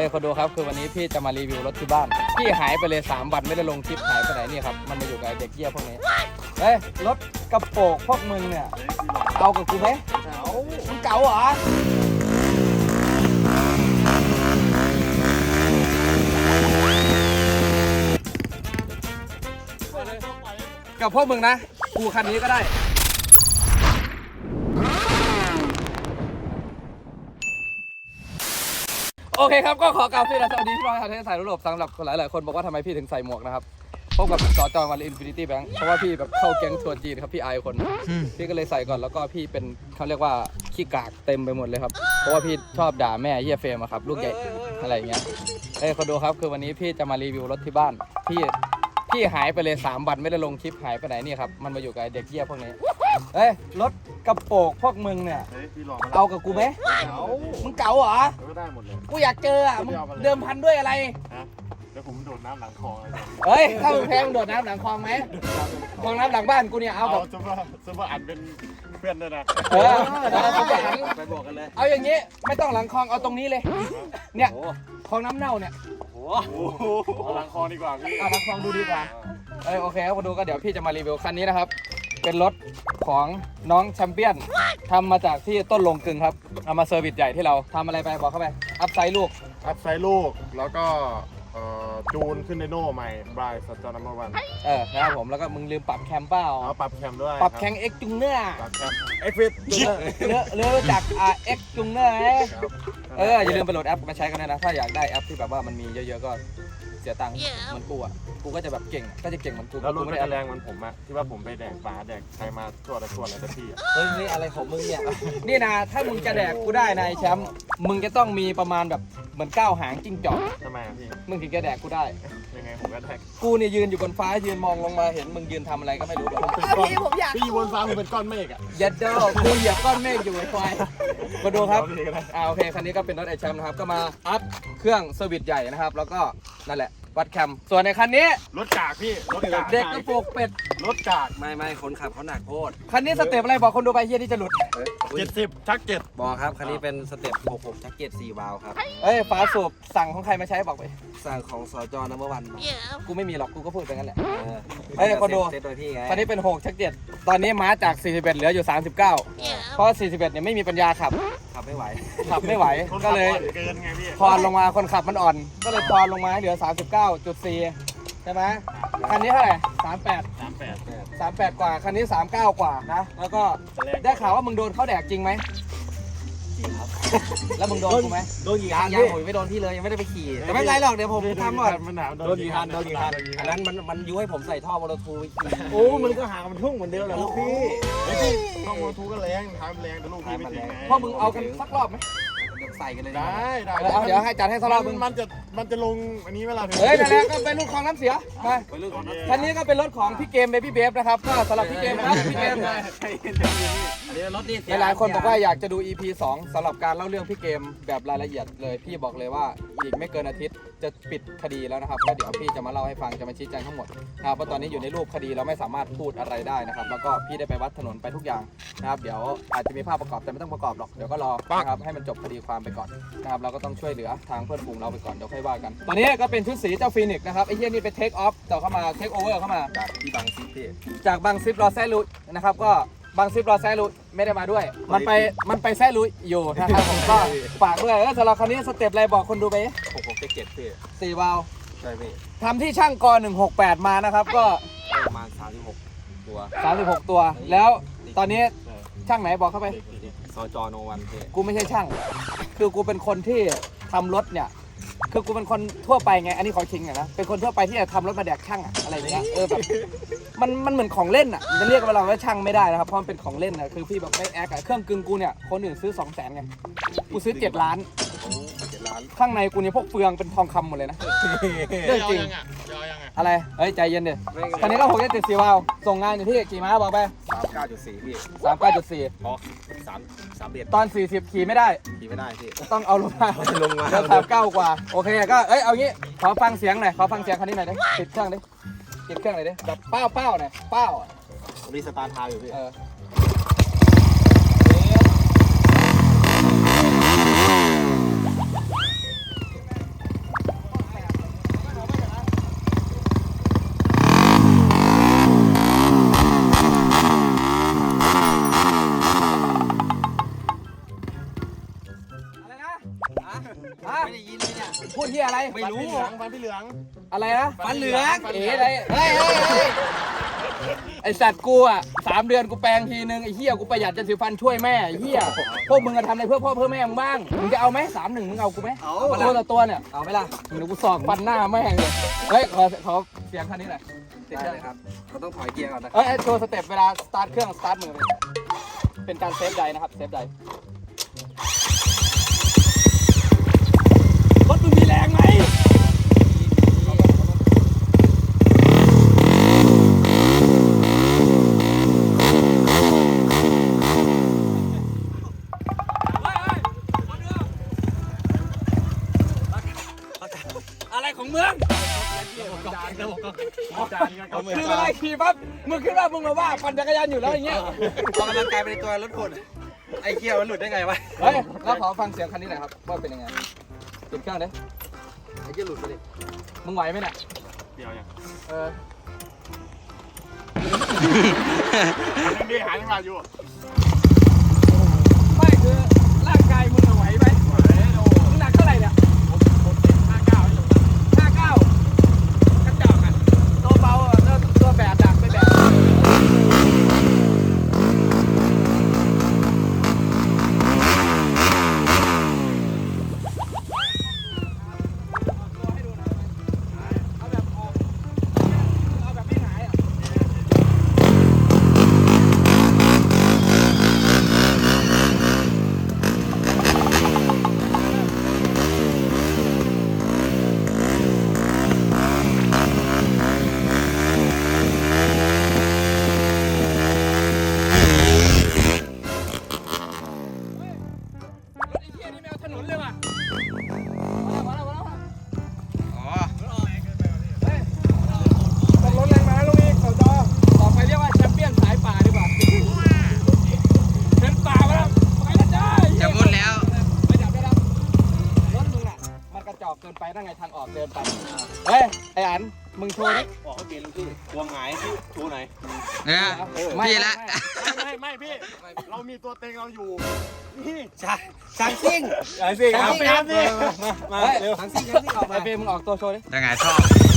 ฮ้ยคนดูครับคือวันนี้พี่จะมารีวิวรถที่บ้านพี่หายไปเลย 3 วันไม่ได้ลงคลิปหายไปไหนนี่ครับมันมาอยู่กับไอ้เด็กเกี้ยพวกนี้เฮ้ยรถกระโปรงพวกมึงเนี่ยเอากับกูไหมเอามึงเก๋าเหรอกับพวกมึงนะกูคันนี้ก็ได้ โอเคครับก็ขอกล่าวสวัสดีพี่น้องชาวไทยสายยุโรปสำหรับหลายๆคนบอกว่าทำไมพี่ถึงใส่หมวกนะครับพบกับสอจอวันอินฟินิตี้แบงค์เพราะว่าพี่แบบเข้าแก๊งทัวร์จีนครับพี่อายคน พี่ก็เลยใส่ก่อนแล้วก็พี่เป็นเขาเรียกว่าขี้กากเต็มไปหมดเลยครับ เพราะว่าพี่ชอบด่าแม่เฮียเฟรมอะครับลูกใหญ่อะไรอย่างเงี้ยเอ้ยคนดูครับคือวันนี้พี่จะมารีวิวรถที่บ้านพี่พี่หายไปเลย3วันไม่ได้ลงคลิปหายไปไหนนี่ครับมันมาอยู่กับไอ้เด็กเฮียพวกนี้ เฮ้ยรถกระโปรงพวกมึงเนี่ย เฮ้ยพี่ลองเอากับกูไหมเอามึงเก๋าเหรอก็ได้หมดเลย กูอยากเจออะมึงเดิมพันด้วยอะไรฮะเดี๋ยวผมโดดน้ำหลังคลองเลยเฮ้ย ถ้ามึงแพ้มึงโดดน้ำหลังคลองไหมคลองน้ำหลังบ้านกูเนี่ยเอาเอาแบบซุปเปอร์ซุปเปอร์อันเป็นเพื่อนด้วยนะเออเอาทุกอย่างไปบอกกันเลย เอาอย่างนี้ไม่ต้องหลังคลองเอาตรงนี้เลย เนี่ยคลองน้ำเน่าเนี่ย โอ้โอ้โหเอาหลังคลองดีกว่าพี่ เอาหลังคลองดูดีกว่า เอ้ยโอเคครับมาดูก็เดี๋ยวพี่จะมารีวิวคันนี้นะครับ เป็นรถของน้องแชมเปี้ยนทำมาจากที่ต้นลงกึงครับ เอามาเซอร์วิสใหญ่ที่เราทำอะไรไปบอกเข้าไป อัพไซด์ลูก อัพไซด์ลูกแล้วก็เอ่อจูนขึ้นในโน่ใหม่บรายสัจจานัมเบอร์วันเออนะครับผมแล้วก็มึงลืมปรับแคมเป้าเอาปรับแคมด้วยปรับแคงเอ็กจุงเนื้อปรับแคมเอ็กฟิตเลือเลือรู้จักอ่าเอ็กจุงเนอร์ไหมเอออย่าลืมไปโหลดแอปมาใช้กันด้วยนะถ้าอยากได้แอปที่แบบว่ามันมีเยอะๆก็ เสียตังค์เหมันกูอะกูก็จะแบบเก่งก็จะเก่งเหมือนกูแล้วรกูถไม่ไม่ได้ได้แอแรปงเหมือนผมอะที่ว่าผมไปแดกปลาแดกใครมาทั่วแต่ทั่วเลยแต่พี่อะเฮ้ยนี่อะไรของมึงเนี่ยนี่นะถ้ามึงจะแดกกูได้นะไอ้แชมป์มึงจะต้องมีประมาณแบบเหมือนก้าวหางจิ้งจอกทำไมอะพี่มึงถึงจะแดกกูได้ยังไงผมก็แดกกูเนี่ยยืนอยู่บนฟ้ายืนมองลงมาเห็นมึงยืนทำอะไรก็ไม่รู้แบบเป็นก้อนพี่อยู่บนฟ้าผมเป็นก้อนเมฆอะยัดเด้อกูเหยียบก้อนเมฆอยู่ไอ้ควายมาดูครับเอาพี่ก็ได้อ่าโอเคคันนี้ก็เป็นรถไอแชมป์นะครับก็มาอัพเครื่องเซอร์วิสใหญ่นะครับ แล้วก็นั่นแหละ วัดแคมส่วนในคันนี้รถกากพี่รถกากเด็กกระโปรงเป็ดรถกากไม่ไม่คนขับเขาหนักโคตรคันนี้สเต็ปอะไรบอกคนดูไปเฮียที่จะหลุดเจ็ดสิบชักเจ็ดบอกครับคันนี้เป็นสเต็ป66ชักเกต4วาล์วครับเอ้ยฝาสูบสั่งของใครมาใช้บอกไป สั่งของสจนัมเบอร์วันกูไม่มีหรอกกูก็พูดไปงั้นแหละเออเฮ้ยคนดูเซตโดยพี่ไงคันนี้เป็น6ชักเจ็ดตอนนี้ม้าจาก41เหลืออยู่39เพราะ41เนี่ยไม่มีปัญญาขับ ขับไม่ไหว ขับไม่ไหว คนก็ขับเลยอ่อนเกินไงพี่ทอนลงมาคนขับมันอ่อน ก็เลยทอนลงมาให้เหลือ 39.4 ใช่ไหมคันนี้เท่าไหร่38 สามแปด38 กว่า คันนี้ 39 กว่านะ แล้วก็ได้ข่าวว่ามึงโดนเขาแดกจริงไหมจริงครับ แล้วมึงโดนกูไหมโดนกี่คันยังผมยังไม่โดนพี่เลยยังไม่ได้ไปขี่แต่ไม่เป็นไรหรอกเดี๋ยวผมทำก่อนมันหนาวโดนกี่คันโดนกี่คันอันนั้นมันมันยุให้ผมใส่ท่อวอลทูไปขี่โอ้มันก็หางมันทุ่งเหมือนเดิมแหละลูกพี่ไอ้พี่ต้องมอทูก็แรงทางแรงแต่ลูกพี่ไม่ถึงไงพวกมึงเอากันสักรอบไหมเดี๋ยวใส่กันเลยได้ได้เออเอาเดี๋ยวให้จัดให้สักรอบมึงมันจะ มันจะลงอันนี้เวลาถึงเฮ้ยนั่นแหละก็เป็นลูกของน้ำเสียมาไปเรื่องของรถคันนี้ก็เป็นรถของพี่เกมเบบี้เบฟนะครับก็สำหรับพี่เกมครับพี่เกมเดี๋ยวรถนี่เสีหลายๆคนบอกว่าอยากจะดู EP 2สำหรับการเล่าเรื่องพี่เกมแบบรายละเอียดเลยพี่บอกเลยว่าอีกไม่เกินอาทิตย์ จะปิดคดีแล้วนะครับก็เดี๋ยวพี่จะมาเล่าให้ฟังจะมาชี้แจงทั้งหมดนะครับเพราะตอนนี้อยู่ในรูปคดีเราไม่สามารถพูดอะไรได้นะครับ แล้วก็พี่ได้ไปวัดถนนไปทุกอย่างนะครับ เดี๋ยวอาจจะมีภาพประกอบแต่ไม่ต้องประกอบหรอกเดี๋ยวก็รอนะครับให้มันจบคดีความไปก่อนนะครับเราก็ต้องช่วยเหลือทางเพื่อนฝูงเราไปก่อนเดี๋ยวค่อยว่ากัน ตอนนี้ก็เป็นชุดสีเจ้าฟีนิกซ์นะครับไอ้เหี้ยนี่ไปเทคออฟต่อเข้ามาเทคโอเวอร์เข้ามาจากที่บางซีพี่จากบางซิปรอแซลุนะครับก็ บางซิปรอแซลุไม่ได้มาด้วย มันไปมันไปแซลุอยู่นะครับผมก็ฝากด้วยแล้วสำหรับคันนี้สเต็ปอะไรบอกคนดูไป66ชักเกตพี่สี่วาล์วใช่พี่ทำที่ช่างก168 มานะครับ ก็ประมาณ36 ตัว 36 ตัว แล้วตอนนี้ช่างไหนบอกเข้าไปสจโนวันพี่กูไม่ใช่ช่าง คือกูเป็นคนที่ทำรถเนี่ย คือกูเป็นคนทั่วไปไง อันนี้ขอคิงหน่อยนะ เป็นคนทั่วไปที่จะทำรถมาแดกช่างอะอะไรอย่างเงี้ย เออแบบ มันมันเหมือนของเล่นอะมันจะเรียกว่าเราว่าช่างไม่ได้นะครับ เพราะมันเป็นของเล่นอะคือพี่แบบไม่แอคอะเครื่องกึ่งกูเนี่ย คนอื่นซื้อ2 0 0 0 0 0ไง กูซื้อ 7 ล้านโอ้เจ็ดล้านข้างในกูเนี่ยพวกเฟืองเป็นทองคำหมดเลยนะ เรื่องจริงอะ ไร เฮ้ย ใจเย็นดิคันนี้ก็หกเจ็ดสี่วาล์วส่งงานอยู่ที่กี่ม้าบอกไปสามเก้าจุดสี่พี่สามเก้าจุดสี่พอสามสามเด็ดตอนสี่สิบขี่ไม่ได้ ขี่ไม่ได้พี่ ต้องเอาลงมาลงมาเดี๋ยวสามเก้ากว่า โอเค ก็ เอ้ย เอางี้ ขอฟังเสียงหน่อย ขอฟังเสียงคันนี้หน่อยดิติดเครื่องดิติดเครื่องหน่อยดิแบบเป้าเป้าหน่อยเป้าอะผมรีสตาร์ททาวอยู่พี่เออ ฟันพี่เหลือง อะไรนะฟันเหลืองเอ๋อะไรเฮ้ยเฮ้ยเฮ้ยไอสัตว์กูอะสามเดือนกูแปลงทีนึงไอเฮียกูประหยัดจะสิวฟันช่วยแม่ไอเฮียพวกมึงจะทำอะไรเพื่อพ่อเพื่อแม่มึงบ้างมึงจะเอาไหมสามหนึ่งมึงเอากูไหมเอา ตัวต่อตัวเนี่ยเอาไหมล่ะมึงเดี๋ยวกูสอกฟันหน้าแม่งเลยเฮ้ยขอขอเสียงคันนี้หน่อยติดได้เครื่องเลยครับเราต้องถอยเกียร์ก่อนนะเอ้ยโชว์สเต็ปเวลาสตาร์ทเครื่องสตาร์ทมือเลยเป็นการเซฟใดนะครับเซฟใด มึงคิดว่ามึงมาว่าปั่นจักรยานอยู่แล้วอย่างเงี้ย ออกกำลังกายไปในตัวรถคนไอ้เกียร์มันหลุดได้ไงวะเฮ้ยแล้วขอฟังเสียงคันนี้หน่อยครับว่าเป็นยังไงติดเครื่องเด้ไอ้เกียร์หลุดไปดิมึงไหวไหมเนี่ยเดี๋ยวอย่างเออนี้หายมาอยู่ นไปนั่งไงทางออกเดินไปเฮ้ยไอ้อันมึงโชว์ดิบอกเขาเปลี่ยนลูกพี่วงหงายพี่ชูไหนเนี่ยไม่พี่ละไม่ไม่ไม่พี่ เรามีตัวเต็งเราอยู่นี่ใช่ช่างซิ่งไอ้สิครับพี่ครับพี่มาเฮ้ยช่างซิ่งช่างซิ่งออกมาไอ้เฟรมมึงออกตัวโชว์ดิยังไงชอบ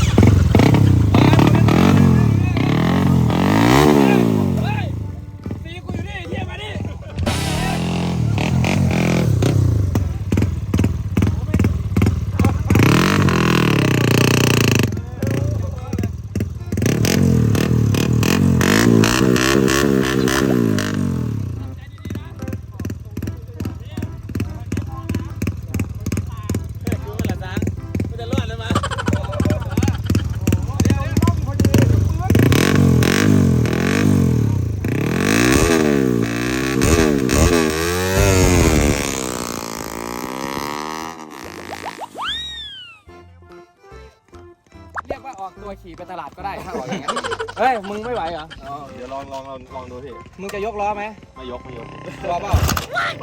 มึงไม่ไหวเหรอ อ๋อเดี๋ยวลองลองลองลองดูพี่มึงจะยกล้อไหมไม่ยกไม่ยกล้อเปล่า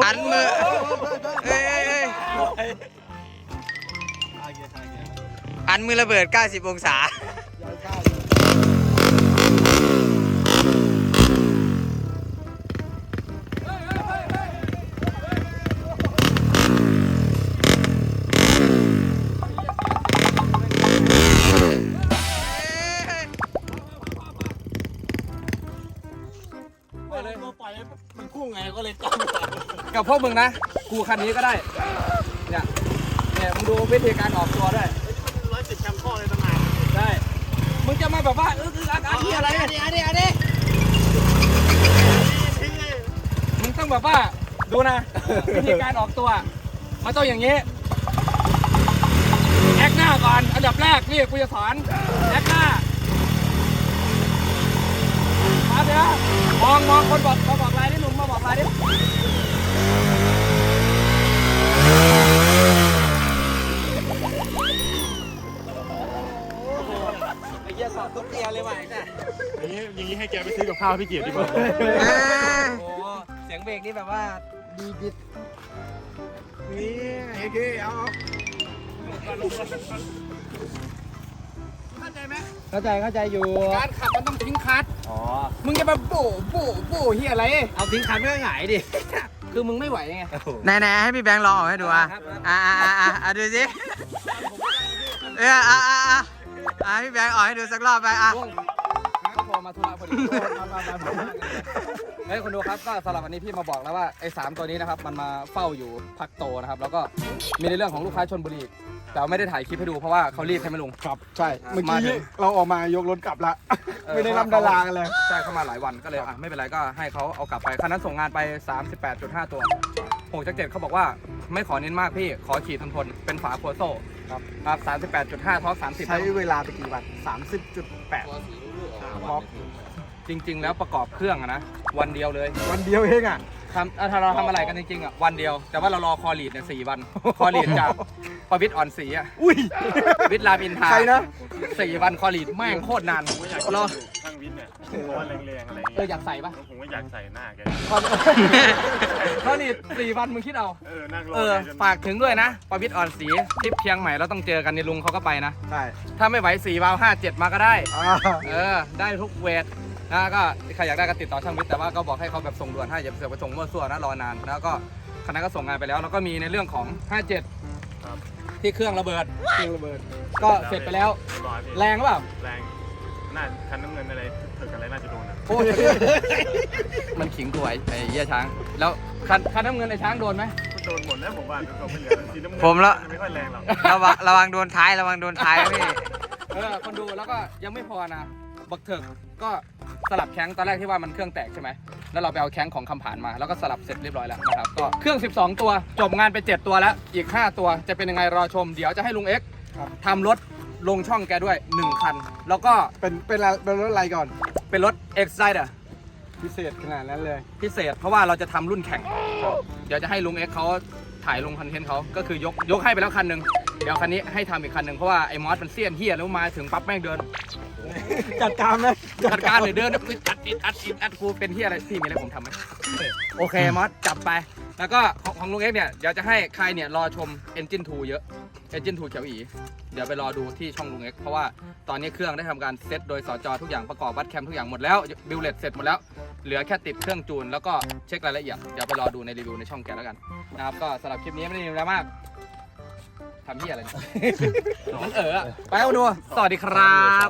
อันมือเอ้ยเอ้ยเอ้ยอาเกียร์ทางเกียร์อันมือระเบิด 90 องศา ไงก็เลยตั้งกับพวกมึงนะ กูคันนี้ก็ได้ เนี่ย เนี่ยมึงดูวิธีการออกตัวด้วยร้อยสิบแคมข้อเลยตั้งนานได้ มึงจะมาแบบว่าเออคืออาการที่อะไรอันนี้อันนี้อันนี้มึงต้องแบบว่าดูนะวิธีการออกตัวมันต้องอย่างนี้แอคหน้าก่อนอันดับแรกนี่กูจะสอนแอคหน้ามาเดี๋ยวมองมองคนบอกมาบอก อกลายดิไอ้เกียร์สอบทุกเกียร์เลยว่ะไอ้เนี่ยอย่างนี้อย่างนี้ให้แกไปซื้อกับข้าวพี่เกียรติดีกว่าโอ้เสียงเบรกนี่แบบว่าดีดิดนี่โอเคเอาเข้า ใจไหมเข้าใจเข้าใจอยู่ การขับมันต้องทิ้งคลัตช์อ๋อ มึงจะมาโบโบโบเฮียอะไร เอาทิ้งคันไม่ก็หงายดิ คือมึงไม่ไหวไง ไหนไหนให้พี่แบงค์ลองออกให้ดูอะครับ อะอะอะอะอะดูสิเอออะอะอะอะพี่แบงค์ออกให้ดูสักรอบไปอะลุงเขาโทรมาธุระพอดีเฮ้ยคุณดูครับก็สำหรับวันนี้พี่มาบอกแล้วว่าไอ้สามตัวนี้นะครับมันมาเฝ้าอยู่พักโตนะครับแล้วก็มีในเรื่องของลูกค้าชนบุรี แต่ว่าไม่ได้ถ่ายคลิปให้ดูเพราะว่าเขารีบใช่ไหมลุงครับใช่เมื่อมาถึกี้งเราออกมายกรถกลับละเออ ไม่ได้รับดารากันเลย ใช่เข้ามาหลายวันก็เลยอะไม่เป็นไรก็ให้เขาเอากลับไปคันนั้นส่งงานไป 38.5 ตัวหกจากเจ็ดเขาบอกว่าไม่ขอเน้นมากพี่ขอขี่ทนทนๆเป็นฝาโคโซ่ครับ ครับ38.5ท้อ30ใช้เวลาไปกี่วัน30.8ท็อปจริง ๆ แล้วประกอบเครื่องอะนะวันเดียวเลยวันเดียวเองอะ ทำอะถ้าเราทำอะไรกันจริงๆอะวันเดียว แต่ว่าเรารอคอลีดเนี่ยสี่วัน คอลีดจากประวิทย์อ่อนศรีอะอุ้ยวิทย์รามอินทราใครนะ สี่วันคอลีดแม่งโคตรนานผมก็อยากรอทางวิทย์เนี่ยเพราะว่าแรงๆอะไรเออเงี้ยอยากใส่ปะผมก็อยากใส่หน้าแกคอคอลีดสี่วันมึงคิดเอา เออ นั่งรอเออ แกจนฝากถึงด้วยนะประวิทย์อ่อนศรีทริปเชียงใหม่เราต้องเจอกันในลุงเขาก็ไปนะ ใช่ถ้าไม่ไหวสี่วาล์วห้าเจ็ดมาก็ได้ อ่าเออ ได้ทุกเวท นะก็ใครอยากได้ก็ติดต่อช่างวิทย์แต่ว่าก็บอกให้เขาแบบส่งด่วนให้อย่าเสือกไปส่งมั่วซั่วนะรอนาน แล้วก็คณะก็ส่งงานไปแล้วแล้วก็มีในเรื่องของ57 ที่เครื่องระเบิด เครื่องระเบิดก็เสร็จไปแล้ว เรียบร้อยพี่แรงหรือเปล่า แรงน่าคันน้ำเงินอะไรถึกอะไรน่าจะโดนนะโอ้ยมันขิงตัวไอ้ไอ้เหี้ยช้าง แล้วคันคันน้ำเงินไอ้ช้างโดนไหม โดนหมดแล้วผมว่าโดนไม่เหลือสีน้ำเงินผมละ ไม่ค่อยแรงหรอก ระวังระวังโดนท้ายระวังโดนท้ายนะพี่ เออคนดูแล้วก็ยังไม่พอนะ บักเถิกก็สลับแข้งตอนแรกที่ว่ามันเครื่องแตกใช่ไหมแล้วเราไปเอาแข้งของคำผ่านมาแล้วก็สลับเสร็จเรียบร้อยแล้วนะครับก็เครื่อง 12 ตัวจบงานไป 7 ตัวแล้วอีก 5 ตัวจะเป็นยังไงรอชม เดี๋ยวจะให้ลุงเอ็กซ์ครับ ทำรถลงช่องแกด้วย 1 คัน แล้วก็เป็นเป็นอะไรเป็นรถอะไรก่อน เป็นรถ Exciter พิเศษขนาดนั้นเลย พิเศษเพราะว่าเราจะทำรุ่นแข่ง เดี๋ยวจะให้ลุงเอ็กซ์เขาถ่ายลงคอนเทนต์เขาก็คือยกยกให้ไปแล้วคันหนึ่ง เดี๋ยวคันนี้ให้ทำอีกคันหนึ่งเพราะว่าไอ้มอสมันเสี้ยนเฮียแล้วมาถึงปั๊บแม่งเดินจัดการไหมจัดการเลยเดินอึดอัดอิดอัดอิดอัดกูเป็นที่อะไรพี่มีอะไรผมทำไหมโอเคมอสจับไป แล้วก็ของของลุงเอ็กซ์เนี่ยเดี๋ยวจะให้ใครเนี่ยรอชม Engine 2 เยอะ Engine 2 เขียวอีเดี๋ยวไปรอดูที่ช่องลุงเอ็กซ์เพราะว่าตอนนี้เครื่องได้ทำการเซตโดยสจทุกอย่างประกอบวัดแคมทุกอย่างหมดแล้วบิลเลตเสร็จหมดแล้ว เหลือแค่ติดเครื่องจูนแล้วก็เช็ครายละเอียดเดี๋ยวไปรอดูในรีวิวในช่องแกแล้วกันนะครับก็สำหรับคลิปนี้ไม่ได้มีอะไรมาก ทำที่อะไรเนี่ยมันเอออะไปเอาดูสวัสดีครับ